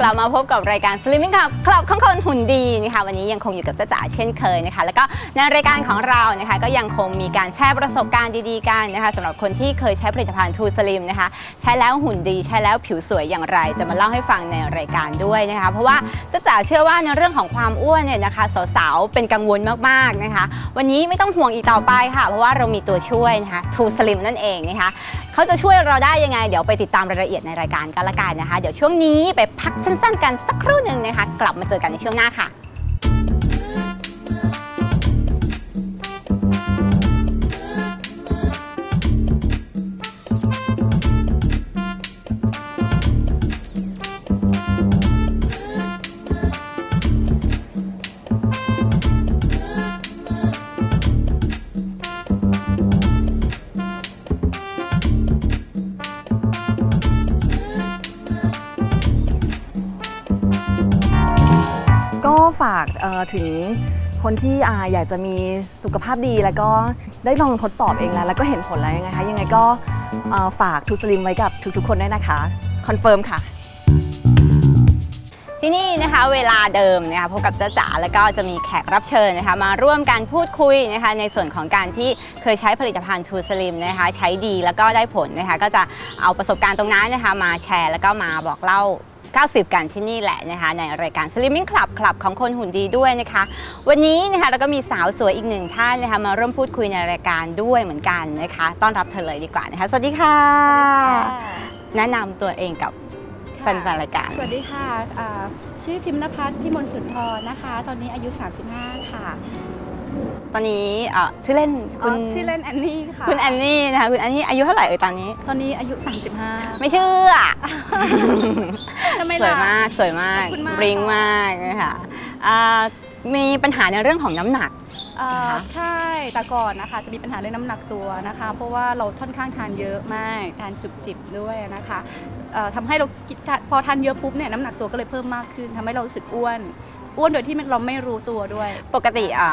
กลับมาพบกับรายการ Slimming Club คลับของคนหุ่นดีนะคะวันนี้ยังคงอยู่กับจ้าจ๋าเช่นเคยนะคะ แล้วก็ในรายการของเรานะคะก็ยังคงมีการแชร์ประสบการณ์ดีๆกันนะคะสำหรับคนที่เคยใช้ผลิตภัณฑ์ True Slim นะคะใช้แล้วหุ่นดีใช้แล้วผิวสวยอย่างไร จะมาเล่าให้ฟังในรายการด้วยนะคะเพราะว่าจ้าจ๋าเชื่อว่าในเรื่องของความอ้วนเนี่ยนะคะสาวๆเป็นกังวลมากๆนะคะ วันนี้ไม่ต้องห่วงอีกต่อไปค่ะ เพราะว่าเรามีตัวช่วยนะคะ True Slim นั่นเองนะคะ เขาจะช่วยเราได้ยังไง เดี๋ยวไปติดตามรายละเอียดในรายการกันละกันนะคะ เดี๋ยวช่วงนี้ไปพักสั้นๆกันสักครู่หนึ่งนะคะ กลับมาเจอกันในช่วงหน้าค่ะ ถึงคนที่อาอยากจะมีสุขภาพดีแล้วก็ได้ลองทดสอบเองแล้ว แล้วก็เห็นผลแล้วยังไงคะยังไงก็ฝากทูสลิมไว้กับทุกๆ คนด้วยนะคะ คอนเฟิร์มค่ะ ที่นี่นะคะเวลาเดิมนะคะพบกับจ้าจ๋าแล้วก็จะมีแขกรับเชิญนะคะมาร่วมกันพูดคุยนะคะในส่วนของการที่เคยใช้ผลิตภัณฑ์ True Slim นะคะใช้ดีแล้วก็ได้ผลนะคะก็จะเอาประสบการณ์ตรงนั้นนะคะมาแชร์ แล้วก็มาบอกเล่า 90 กันที่นี่แหละนะคะในรายการ Slimming Club คลับของคนหุ่นดีด้วยนะคะ วันนี้นะคะเราก็มีสาวสวยอีกหนึ่งท่านนะคะมาร่วมพูดคุยในรายการด้วยเหมือนกันนะคะ ต้อนรับเธอเลยดีกว่านะคะสวัสดีค่ะ แนะนำตัวเองกับแฟนๆรายการ สวัสดีค่ะอ่าชื่อพิมพ์นภัทรพิมลสุนทรนะคะ ตอนนี้อายุ 35 ค่ะ ตอนนี้เอ่อชื่อเล่นคุคุณณชื่อเล่นแอนนี่ค่ะ คุณแอนนี่นะคะคุณแอนนี่อายุเท่าไหร่เอ่ยตอนนี้ ตอนนี้อายุ 35 ไม่เชื่อ ทำไมสวยล่ะ มากสวยมากขอบคุณมาก บริงมากนะคะอ่ามีปัญหาในเรื่องของน้ำหนักอ่านะคะ ใช่แต่ก่อนนะคะ จะมีปัญหาเรื่องน้ำหนักตัวนะคะ เพราะว่าเราค่อนข้างทานเยอะมากทานจุบจิบด้วยนะคะเอ่อทำให้เรากินพอทานเยอะปุ๊บเนี่ยน้ำหนักตัวก็เลยเพิ่มมากขึ้นทำให้เรารู้สึกอ้วน อ้วนโดยที่เราไม่รู้ตัวด้วย ปกติอ่า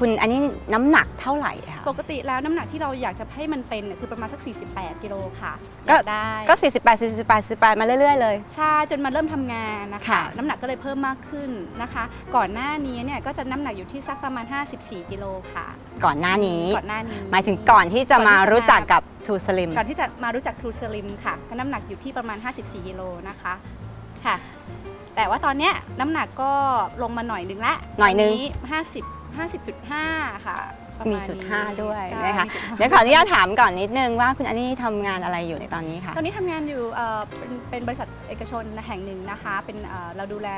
คุณอันนี้น้ำหนักเท่าไหร่คะปกติแล้วน้ำหนักที่เราอยากจะให้มันเป็นเนี่ยคือประมาณสัก 48 กิโลค่ะก็อยากได้ ก็ 48 48 48 มาเรื่อยๆเลย ใช่จนมาเริ่มทำงานนะคะ ค่ะ น้ำหนักก็เลยเพิ่มมากขึ้นนะคะ ก่อนหน้านี้เนี่ยก็จะน้ำหนักอยู่ที่สักประมาณ 54 กิโลค่ะ ก่อนหน้านี้ ก่อนหน้านี้หมายถึงก่อนที่จะก่อนที่มาจะรู้จักมากับทูสลิม ก่อนที่จะมารู้จักทรูสลิมค่ะก็น้ำหนักอยู่ที่ประมาณ 54 กิโลนะคะค่ะ แต่ว่าตอนเนี้ยน้ำหนักก็ลงมาหน่อยนึงละหน่อยนึงต50 50.5 ค่ะประมีมาณจุดนี้ห้าด้วยใช่นะคะมีจุดห้าเดี๋ยวขออนุญาตถามก่อนนิดนึงว่าคุณอันนี้ทำงานอะไรอยู่ในตอนนี้ค่ะตอนนี้ทำงานอยู่เอ่อเป็นเป็นบริษัทเอกชนแห่งหนึ่งนะคะ เป็นเอ่อเราดูแล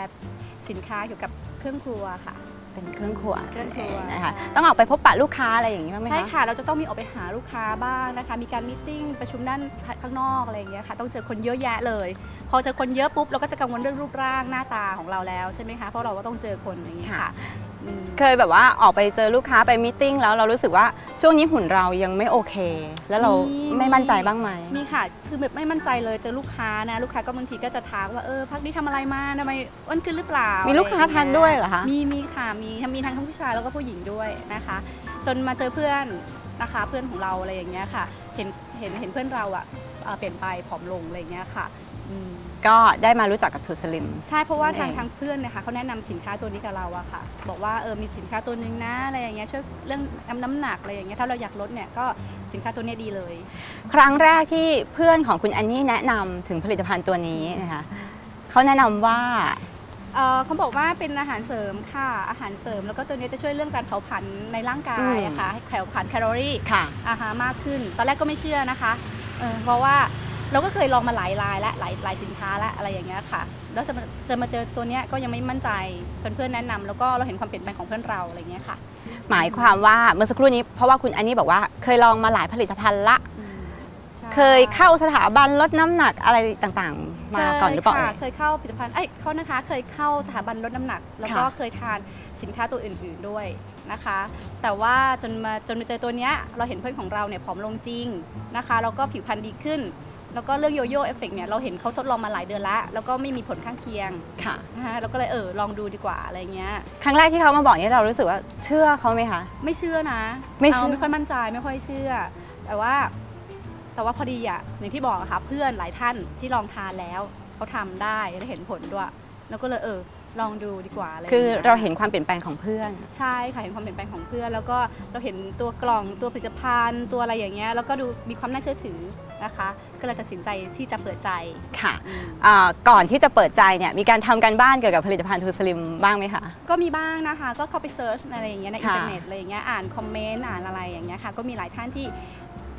สินค้าเกี่ยวกับเครื่องครัวค่ะ เป็นเครื่องครัวเครื่องครัวนะคะใช่ ต้องออกไปพบปะลูกค้าอะไรอย่างนี้บ้างไหมคะใช่ค่ะ เราจะต้องมีออกไปหาลูกค้าบ้างนะคะ มีการมตติ팅ประชุมด้านข้างนอกอะไรอย่างเงี้ยค่ะ ต้องเจอคนเยอะแยะเลย พอเจอคนเยอะปุ๊บเราก็จะกังวลเรื่องรูปร่างหน้าตาของเราแล้วใช่ไหมคะ เพราะเราก็ต้องเจอคนอย่างเงี้ยค่ะอืม เคยแบบว่าออกไปเจอลูกค้าไปมตติ팅แล้วเรารู้สึกว่าช่วงนี้หุ่นเรายังไม่โอเค แล้วเรามมีไม่มั่นใจบ้างไหมมีค่ะ คือแบบไม่มั่นใจเลยเจอลูกค้านะ ลูกค้าก็บางทีก็จะทักว่าเออพักนี้ทำอะไรมาทำไมอ้วนขึ้นหรือเปล่ามีมีลูกค้าทักด้วยเหรอคะมีมีค่ะมีทั้งมีทั้งผู้ชายแล้วก็ผู้หญิงด้วยนะคะ จนมาเจอเพื่อนนะคะเพื่อนของเราอะไรอย่างเงี้ยค่ะ เห็นเห็นเห็นเพื่อนเราอะเอ่อเปลี่ยนไปผอมลงอะไรอย่างเงี้ยค่ะอืม ก็ได้มารู้จักกับทูสลิม ใช่เพราะว่านั่นทางเอง ทางเพื่อนนะคะเขาแนะนำสินค้าตัวนี้กับเราอะค่ะ บอกว่าเออมีสินค้าตัวนึงนะอะไรอย่างเงี้ยช่วยเรื่องน้ำหนักอะไรอย่างเงี้ยถ้าเราอยากลดเนี่ยก็สินค้าตัวเนี้ยดีเลย ครั้งแรกที่เพื่อนของคุณอันนี่แนะนำถึงผลิตภัณฑ์ตัวนี้นะคะเขาแนะนำว่า เอ่อเขาบอกว่าเป็นอาหารเสริมค่ะ อาหารเสริมแล้วก็ตัวนี้จะช่วยเรื่องการเผาผลาญในร่างกายอะค่ะให้เผาผลาญแคลอรี่ค่ะ อาหารมากขึ้น ตอนแรกก็ไม่เชื่อนะคะเออเพราะว่า เราก็เคยลองมาหลายรายและหลายหลายสินค้าและอะไรอย่างเงี้ยค่ะ แล้วจะมาจะมาเจอตัวเนี้ยก็ยังไม่มั่นใจจนเพื่อนแนะนำแล้วก็เราเห็นความเปลี่ยนแปลงของเพื่อนเราอะไรอย่างเงี้ยค่ะ หมายความว่าเมื่อสักครู่นี้เพราะว่าคุณอันนี่บอกว่าเคยลองมาหลายผลิตภัณฑ์ละอืมใช่เคยเข้าสถาบันลดน้ำหนักอะไรต่างๆ มาก่อนหรือเปล่าเคยเอ่ค่ะยเคยเข้าผลิตภัณฑ์เอ้ยเขานะคะ เคยเข้าสถาบันลดน้ำหนัก แล้วก็ค่ะเคยทานสินค้าตัวอื่น ๆด้วยนะคะ แต่ว่าจนมาจนมาเจอตัวเนี้ยเราเห็นเพื่อนของเราเนี่ยผอมลงจริงนะคะแล้วก็ผิวพรรณดีขึ้น แล้วก็เรื่องโยโย่เอฟเฟกเนี่ยเราเห็นเขาทดลองมาหลายเดือนแล้วแล้วก็ไม่มีผลข้างเคียงค่ะนะคะเราก็เลยเออลองดูดีกว่าอะไรเงี้ยครั้งแรกที่เขามาบอกเนี่ยเรารู้สึกว่าเชื่อเขาไหมคะ ไม่เชื่อนะไม่เชื่อาไม่ค่อยมั่นใจไม่ค่อยเชื่อ แต่ว่า แต่ว่าพอดีอะอย่างที่บอกอะค่ะเพื่อนหลายท่านที่ลองทานแล้วเขาทำได้และเห็นผลด้วย แล้วก็เลยเออ ลองดูดีกว่าอะไรคืออย่างงี้ยเราเห็นความเปลี่ยนแปลงของเพื่อน ใช่ค่ะเห็นความเปลี่ยนแปลงของเพื่อน แล้วก็เราเห็นตัวกล่องตัวผลิตภัณฑ์ตัวอะไรอย่างเงี้ยแล้วก็ดูมีความน่าเชื่อถือนะคะ ก็เลยตัดสินใจที่จะเปิดใจค่ะอืม อ่าก่อนที่จะเปิดใจเนี่ยมีการทำการบ้านเกี่ยวกับผลิตภัณฑ์ทูสลิมบ้างไหมคะ ก็มีบ้างนะคะ ก็เข้าไปเซิร์ชอะไรอย่างเงี้ยในอินค่ะ เทอร์เน็ตอะไรอย่างเงี้ยอ่านคอมเมนต์อ่านอะไรอย่างเงี้ยค่ะ ก็มีหลายท่านที่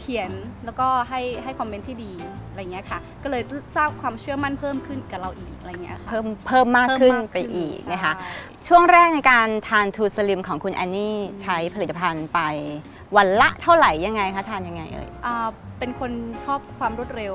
เขียนแล้วก็ให้ให้คอมเมนต์ที่ดีอะไรเงี้ยค่ะ ก็เลยสร้างความเชื่อมั่นเพิ่มขึ้นกับเราอีกอะไรเงี้ยค่ะ เพิ่มเพิ่มมากขึ้นเพิ่มไปอีกนะคะใช่ช่วงแรกในการทานทูสลิมของคุณแอนนี่ใช้ผลิตภัณฑ์ไป วันละเท่าไหร่ยังไงคะทานยังไงเอ่ยอ่าเป็นคนชอบความรวดเร็ว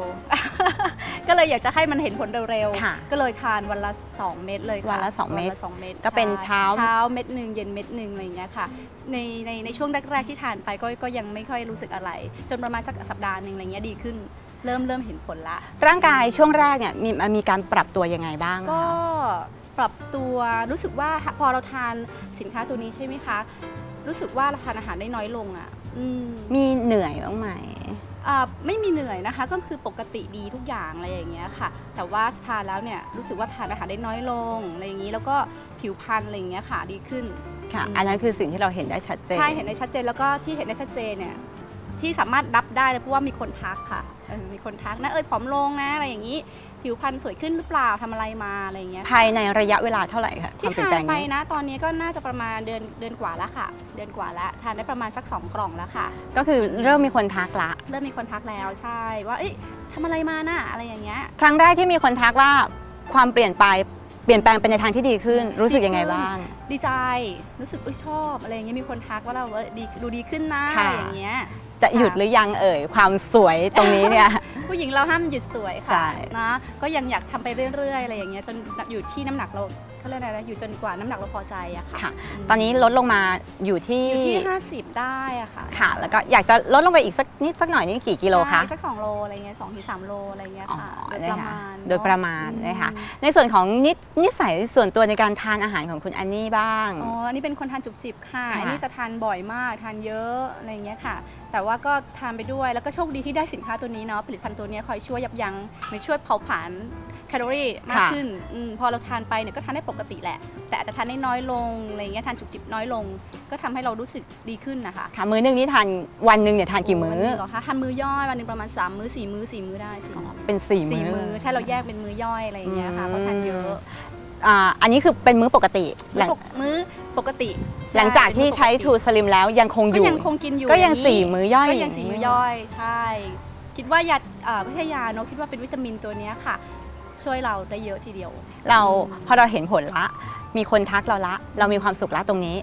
ก็เลยอยากจะให้มันเห็นผลเร็วค่ะๆก็เลยทานวันละ 2 เม็ดเลยค่ะวันละสองเม็ดวันละสองเม็ดก็เป็นใเช้า เช้าเม็ดหนึ่งเย็นเม็ดหนึ่งอะไรอย่างเงี้ยค่ะในในในช่วงแรกๆที่ทานไปก็ก็ยังไม่ค่อยรู้สึกอะไร จนประมาณสักสัปดาห์หนึ่งอะไรเงี้ยดีขึ้น เริ่มเริ่มเห็นผลละ ร่างกายช่วงแรกเนี่ยมีมีการปรับตัวยังไงบ้างก็คะ ปรับตัวรู้สึกว่าพอเราทานสินค้าตัวนี้ใช่ไหมคะ รู้สึกว่าเราทานอาหารได้น้อยลงอะอืมมีเหนื่อยบ้างไหมอ่าไม่มีเหนื่อยนะคะก็คือปกติดีทุกอย่างอะไรอย่างเงี้ยค่ะ แต่ว่าทานแล้วเนี่ยรู้สึกว่าทานอาหารได้น้อยลงอะไรอย่างนี้แล้วก็ผิวพรรณอะไรอย่างเงี้ยค่ะดีขึ้นค่ะอืมอันนั้นคือสิ่งที่เราเห็นได้ชัดเจนใช่เห็นได้ชัดเจนแล้วก็ที่เห็นได้ชัดเจนเนี่ย ที่สามารถรับได้เลยเพราะว่ามีคนทักค่ะเออมีคนทักนะเอยผอมลงนะอะไรอย่างนี้ ผิวพรรณสวยขึ้นหรือเปล่าทำอะไรมาอะไรอย่างเงี้ยภายในระยะเวลาเท่าไหร่คะควาที่มเปลี่ยนทาแปลนงไปนี้นะ ตอนนี้ก็น่าจะประมาณเดือนเดือนกว่าแล้วค่ะ เดือนกว่าแล้วทานได้ประมาณสัก 2 กล่องแล้วค่ะ ก็คือเริ่มมีคนทักละ เริ่มมีคนทักแล้วใช่ ว่าเอ้ยทำอะไรมาน่ะอะไรอย่างเงี้ย ครั้งแรกที่มีคนทักว่าความเปลี่ยนไป เปลี่ยนแปลงไปในทางที่ดีขึ้น รู้สึกยังไงบ้าง ดีใจรู้สึกอุ๊ยชอบอะไรอย่างเงี้ยมีคนทักว่าเราเออดีดูดีขึ้นนะค่ะ อะไรอย่างเงี้ย จะหยุดหรือยังเอ่ยความสวยตรงนี้เนี่ย ผู้หญิงเราห้ามหยุดสวยใช่ ค่ะนะก็ยังอยากทำไปเรื่อยๆอะไรอย่างเงี้ยจนอยู่ที่น้ำหนักเราเขาเรียกอะไรนะอยู่จนกว่าน้ำหนักเราพอใจอะค่ะค่ะมตอนนี้ลดลงมาอยู่ที่อยู่ที่ 50 ได้อะค่ะค่ะ แล้วก็อยากจะลดลงไปอีกสักนิดสักหน่อยนี่กี่กิโลคะได้สัก2โลอะไรเงี้ยสองถึงสามโลอะไรเงี้ยอ๋อค่ะโดยนะประคะมาณโดยประมาณเนอนะคะอืมในส่วนของนินิสัยส่วนตัวในการทานอาหารของคุณแอนนี่บ้างอ๋ออันนี้เป็นคนทานจุบจิบค่ะค่ะอันนี้จะทานบ่อยมากทานเยอะอะไรเงี้ยค่ะ แต่ว่าก็ทานไปด้วยแล้วก็โชคดีที่ได้สินค้าตัวนี้เนาะผลิตภัณฑ์ตัวเนี้ยคอยช่วยยับยั้งในช่วยเผาผลาญ แคลอรี่มากขึ้นอืมพอเราทานไปเนี่ยก็ทานได้ปกติแหละ แต่อาจจะทานได้น้อยลงอะไรเงี้ยทานจุบจิบน้อยลง ก็ทำให้เรารู้สึกดีขึ้นนะคะค่ะมื้อหนึงนี่ทานวันหนึ่งเนี่ยทานกี่มื้อวันหนึ่งเหรอคะทานมื้อย่อยวันหนึ่งประมาณ 3 มื้อ 4 มื้อ 4 มื้อได้สี่มื้อเป็นสี่สี่มื้อมื้อใช่เราแยกเป็นมื้อย่อยอะไรอย่างเงี้ยค่ะเพราะทานเยอะอ่าอันนี้คือเป็นมื้อปกติหมื้ลัองปกมื้อปกติ หลังจากที่ใช้ทูสลิมแล้วยังคงอก็ยู่ยังคงกินอยู่ก็ยังอาสี่มื้อย่อยก็อยัย่างงสี่นี้มื้อย่อยใช่ คิดว่ายาอ่าวิทยาเนอะคิดว่าเป็นวิตามินตัวเนี้ยค่ะ ช่วยเราได้เยอะทีเดียว เราพอเราเห็นผลละ มีคนทักเราละ เรามีความสุขละตรงนี้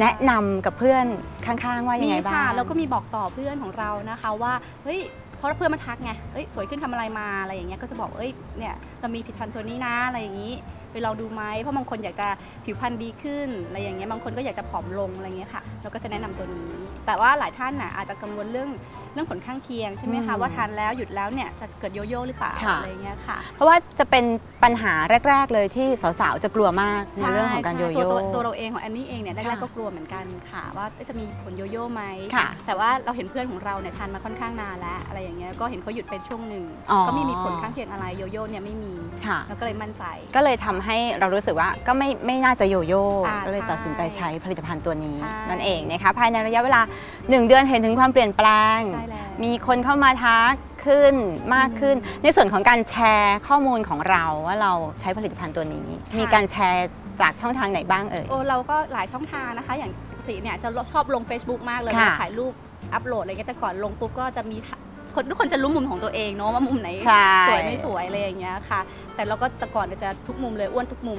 แนะนำกับเพื่อนข้างๆ ว่ายังมีไงบ้างค่ะแล้วก็มีบอกต่อเพื่อนของเรานะคะว่าเฮ้ยเพราะเพื่อนมาทักไง เอ้ยสวยขึ้นทำอะไรมาอะไรอย่างเงี้ย ก็จะบอก เอ้ย เนี่ยเรามีผลิตภัณฑ์ตัวนี้นะอะไรอย่างงี้ ไปลองดูไหม เพราะบางคนอยากจะผิวพรรณดีขึ้นอะไรอย่างเงี้ย บางคนก็อยากจะผอมลงอะไรเงี้ยค่ะ เราก็จะแนะนำตัวนี้ แต่ว่าหลายท่านน่ะอาจจะกังวลเรื่องเรื่องผลข้างเคียงใช่ไหมคะว่าทานแล้วหยุดแล้วเนี่ยจะเกิดโยโย่หรือเปล่าอะไรเงี้ยค่ะ เพราะว่าจะเป็นปัญหาแรก ๆ เลยที่สาวๆจะกลัวมากในเรื่องของการโยใช่โย่ตัวตัวตัวเราเองของแอนนี่เองเนี่ยแรกค่ะๆก็กลัวเหมือนกันค่ะ ว่าเอ๊ะจะมีผลโยโย่ไหมค่ะแต่ว่าเราเห็นเพื่อนของเราเนี่ยทานมาค่อนข้างนานแล้วอะไรอย่างเงี้ยก็เห็นเขาหยุดเป็นช่วงหนึ่งอ๋อก็ไม่มีผลข้างเคียงอะไรโยโย่เนี่ยไม่มีค่ะแล้วก็เลยมั่นใจ ก็เลยทำให้เรารู้สึกว่าก็ไม่ไม่น่าจะโยโย่อ่าก็เลยใช่ตัดสินใจใช้ผลิตภัณฑ์ตัวนี้ใช่นั่นเองนะคะภายในระยะเวลา 1 เดือนเห็นถึงความเปลี่ยนแปลงใช่แล้วมีคนเข้ามาทักขึ้นมากขึ้น ในส่วนของการแชร์ข้อมูลของเราว่าเราใช้ผลิตภัณฑ์ตัวนี้ค่ะมีการแชร์จากช่องทางไหนบ้างเอ่ยโอ้เราก็หลายช่องทางนะคะ อย่างปกติเนี่ยจะชอบลง Facebook มากเลยค่ะ ถ่ายรูปอัพโหลดอะไรเงี้ยแต่ก่อนลงปุ๊บก็จะมีถ่าย คนทุกคนจะรู้มุมของตัวเองเนาะว่ามุมไหนใช่ สวยไม่สวยอะไรอย่างเงี้ยค่ะ แต่เราก็แต่ก่อนเนี่ยจะทุกมุมเลยอ้วนทุกมุม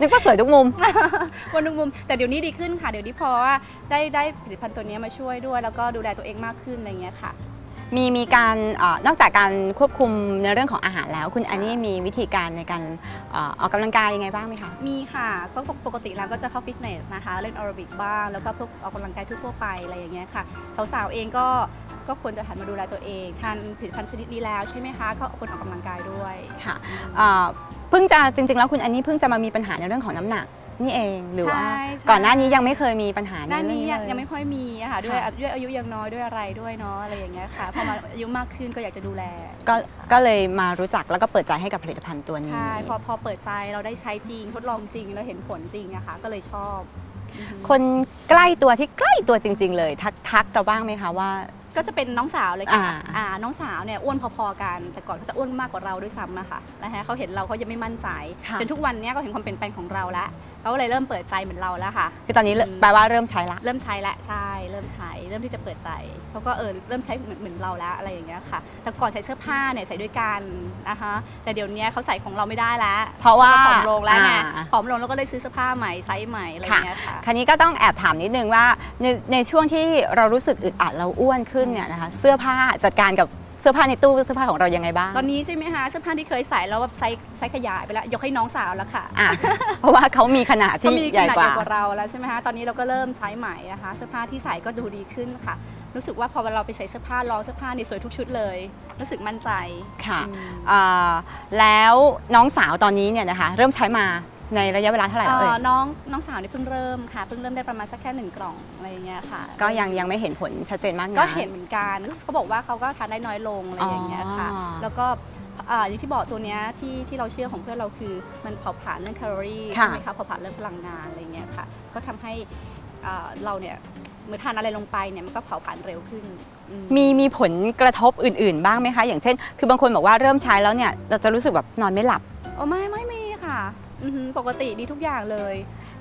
นึกว่าสวยทุกมุมวันทุกมุมแต่เดี๋ยวนี้ดีขึ้นค่ะเดี๋ยวนี้พอว่าได้ได้ผลิตภัณฑ์ตัวนี้มาช่วยด้วย แล้วก็ดูแลตัวเองมากขึ้นอะไรเงี้ยค่ะ มีมีการเออนอกจากการควบคุมในเรื่องของอาหารแล้ว คุณอันนี้มีวิธีการในการเอ่อออกกำลังกายยังไงบ้างไหมคะ มีค่ะก็ปกติแล้วก็จะเข้าฟิตเนสนะคะ เล่นแอโรบิกบ้าง แล้วก็พวกออกกำลังกายทั่วๆไปอะไรอย่างเงี้ยค่ะ สาวๆเองก็ ก็ควรจะหันมาดูแลตัวเองทานผลิตภัณฑ์ชนิดนี้แล้วใช่ไหมคะ ก็ควรออกกำลังกายด้วยค่ะอ่าเพิ่งจะจริง ๆ แล้วคุณอันนี้เพิ่งจะมามีปัญหาในเรื่องของน้ำหนักนี่เองหรือว่าใช่ใช่ก่อนหน้านี้ยังไม่เคยมีปัญหาในด้านเรื่องนี้นี้ยังเลยยังไม่ค่อยมีอะค่ะด้วยค่ะด้วยอายุยังน้อยด้วยอะไรด้วยเนาะอะไรอย่างเงี้ยค่ะพอมาอายุมากขึ้นก็อยากจะดูแล ก็ก็เลยมารู้จักแล้วก็เปิดใจให้กับผลิตภัณฑ์ตัวนี้ใช่พอพอเปิดใจเราได้ใช้จริงทดลองจริงแล้วเห็นผลจริงอะค่ะก็เลยชอบอือฮึคนใกล้ตัวที่ใกล้ตัวจริง ๆ เลย ทักทักเราบ้างไหมคะว่า ก็จะเป็นน้องสาวเลยค่ะอ่าอ่าน้องสาวเนี่ยอ้วนพอๆกัน แต่ก่อนเขาจะอ้วนมากกว่าเราด้วยซ้ำนะคะนะคะเขาเห็นเราเขายังไม่มั่นใจค่ะจนทุกวันเนี้ยก็เห็นความเปลี่ยนแปลงของเราแล้วเขาก็เลยเริ่มเปิดใจเหมือนเราแล้วค่ะ คือตอนนี้อืมแปลว่าเริ่มใช้ละ เริ่มใช้แล้วใช่เริ่มใช้เริ่มที่จะเปิดใจเขาก็เออเริ่มใช้เหมือนเหมือนเราแล้วอะไรอย่างเงี้ยค่ะ แต่ก่อนใส่เสื้อผ้าเนี่ยใส่ด้วยกันนะคะแต่เดี๋ยวนี้เขาใส่ของเราไม่ได้แล้ว เพราะว่าผอมลงแล้วไงอ่าผอมลงแล้วก็เลยซื้อเสื้อผ้าใหม่ไซส์ใหม่อะไรอย่างเงี้ยค่ะคราวนี้ก็ต้องแอบถามนิดนึงว่าในในช่วงที่เรารู้สึกอึดอัดเราอ้วนขึ้นเนี่ยนะคะเสื้อผ้าจัดการกับ เสื้อผ้าในตู้เสื้อผ้าของเรายังไงบ้าง ตอนนี้ใช่ไหมคะเสื้อผ้าที่เคยใส่แล้วแบบไซส์ไซส์ขยายไปแล้วยกให้น้องสาวแล้วค่ะอะ เพราะว่าเขามีขนาดเขาที่มีใหญ่ขนาดกใหว่าญ่กว่าเราแล้วใช่ไหมคะตอนนี้เราก็เริ่มใช้ใหม่นะคะเสื้อผ้าที่ใส่ก็ดูดีขึ้นค่ะ รู้สึกว่าพอเราไปใส่เสื้อผ้าลองเสื้อผ้านี่สวยทุกชุดเลย รู้สึกมั่นใจค่ะอืมอ่าแล้วน้องสาวตอนนี้เนี่ยนะคะ เริ่มใช้มา ในระยะเวลาเท่าไหร่แล้วเอ่เอ่อยน้องน้องสาวนี่เพิ่งเริ่มค่ะเพิ่งเริ่มได้ประมาณสักแค่หนึ่งกล่องอะไรอย่างเงี้ยค่ะ ก็ยังยังไม่เห็นผลชัดเจนมากนะก็เห็นเหมือนกันเขาบอกว่าเขาก็ทานได้น้อยลงอะไรอย่างเงี้ยค่ะอ๋อแล้วก็อ่าอย่างที่บอกตัวเนี้ยที่ที่เราเชื่อของเพื่อนเราคือมันเผาผลาญเรื่องแคลอรี่ค่ะใช่ไหมคะเผาผลาญเรื่องพลังงานอะไรอย่างเงี้ยค่ะ ก็ทำให้อ่าเราเนี่ยเมื่อทานอะไรลงไปเนี่ยมันก็เผาผลาญเร็วขึ้นอืมมีมีผลกระทบอื่น ๆ บ้างไหมคะ อย่างเช่น คือบางคนบอกว่าเริ่มใช้แล้วเนี่ยเราจะรู้สึกแบบนอนไม่หลับโอ้ไม่ไม่มีค่ะ อือหือปกติดีทุกอย่างเลย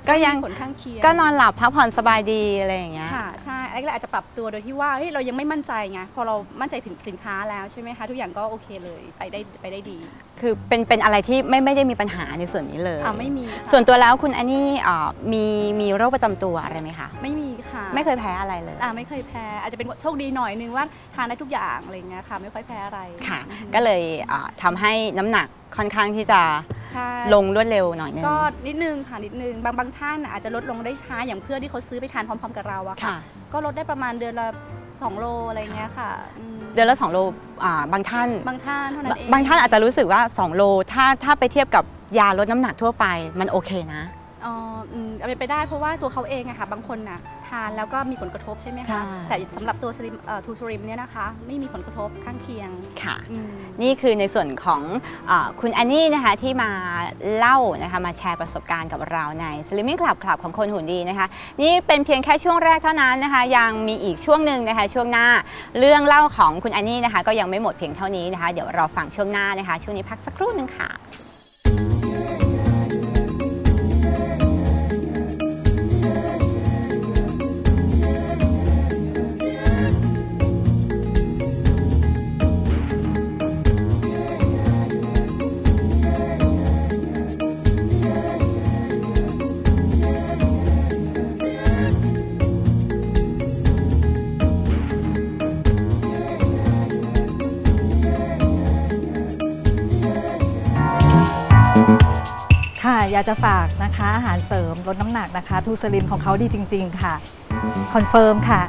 ก็ยัง ไม่มีผลข้างเคียง ก็นอนหลับพักผ่อนสบายดีอะไรอย่างเงี้ย ค่ะใช่แรกๆอาจจะปรับตัวโดยที่ว่าเฮ้ยเรายังไม่มั่นใจไงพอเรามั่นใจถึงสินค้าแล้วใช่ไหมคะ ทุกอย่างก็โอเคเลยไปได้ไปได้ดีคือเป็นเป็นอะไรที่ไม่ไม่ได้มีปัญหาในส่วนนี้เลย อ่าไม่มีค่ะส่วนตัวแล้วคุณอันนี่อ่ามีมีโรคประจำตัวอะไรไหมคะ ไม่มีค่ะไม่เคยแพ้อะไรเลย อ่าไม่เคยแพ้ อาจจะเป็นโชคดีหน่อยนึงว่าทานได้ทุกอย่างอะไรอย่างเงี้ยค่ะ ไม่ค่อยแพ้อะไรค่ะอือฮึก็เลยอ่าทำาให้น้ำหนัก ค่อนข้างที่จะใช่ลงรวดเร็วหน่อยนึง ก็นิดนึงค่ะนิดนึงบางบางท่านน่ะอาจจะลดลงได้ช้าอย่างเพื่อนที่เขาซื้อไปทานพร้อม ๆ กับเราอะค่ะ ค่ะ ก็ลดได้ประมาณเดือนละ2โลอะไรอย่างเงี้ยค่ะอืมเดือนละ2โลอ่าบางท่าน บางท่านเท่านั้นเอง บางท่านอาจจะรู้สึกว่า 2 โล ถ้าถ้าไปเทียบกับยาลดน้ำหนักทั่วไปมันโอเคนะอ๋ออืม เอาเป็นไปได้เพราะว่าตัวเขาเองอะค่ะบางคนน่ะทานแล้วก็มีผลกระทบใช่ไหมใช่ คะแต่สำหรับตัวสลิมเอ่อทูสลิมเนี่ยนะคะ ไม่มีผลกระทบข้างเคียงค่ะ อืม นี่คือในส่วนของอาคุณอันนี่นะคะที่มาเล่านะคะมาแชร์ประสบการณ์กับเราใน Slimming Club Club ของคนหุ่นดีนะคะ นี่เป็นเพียงแค่ช่วงแรกเท่านั้นนะคะ ยังมีอีกช่วงหนึ่งนะคะ ช่วงหน้าเรื่องเล่าของคุณอันนี่นะคะ ก็ยังไม่หมดเพียงเท่านี้นะคะ เดี๋ยวเราฟังช่วงหน้านะคะ ช่วงนี้พักสักครู่หนึ่งค่ะ อยากจะฝากนะคะ อาหารเสริมลดน้ำหนักนะคะ ทูสลิมของเขาดีจริง ๆ ค่ะ คอนเฟิร์มค่ะ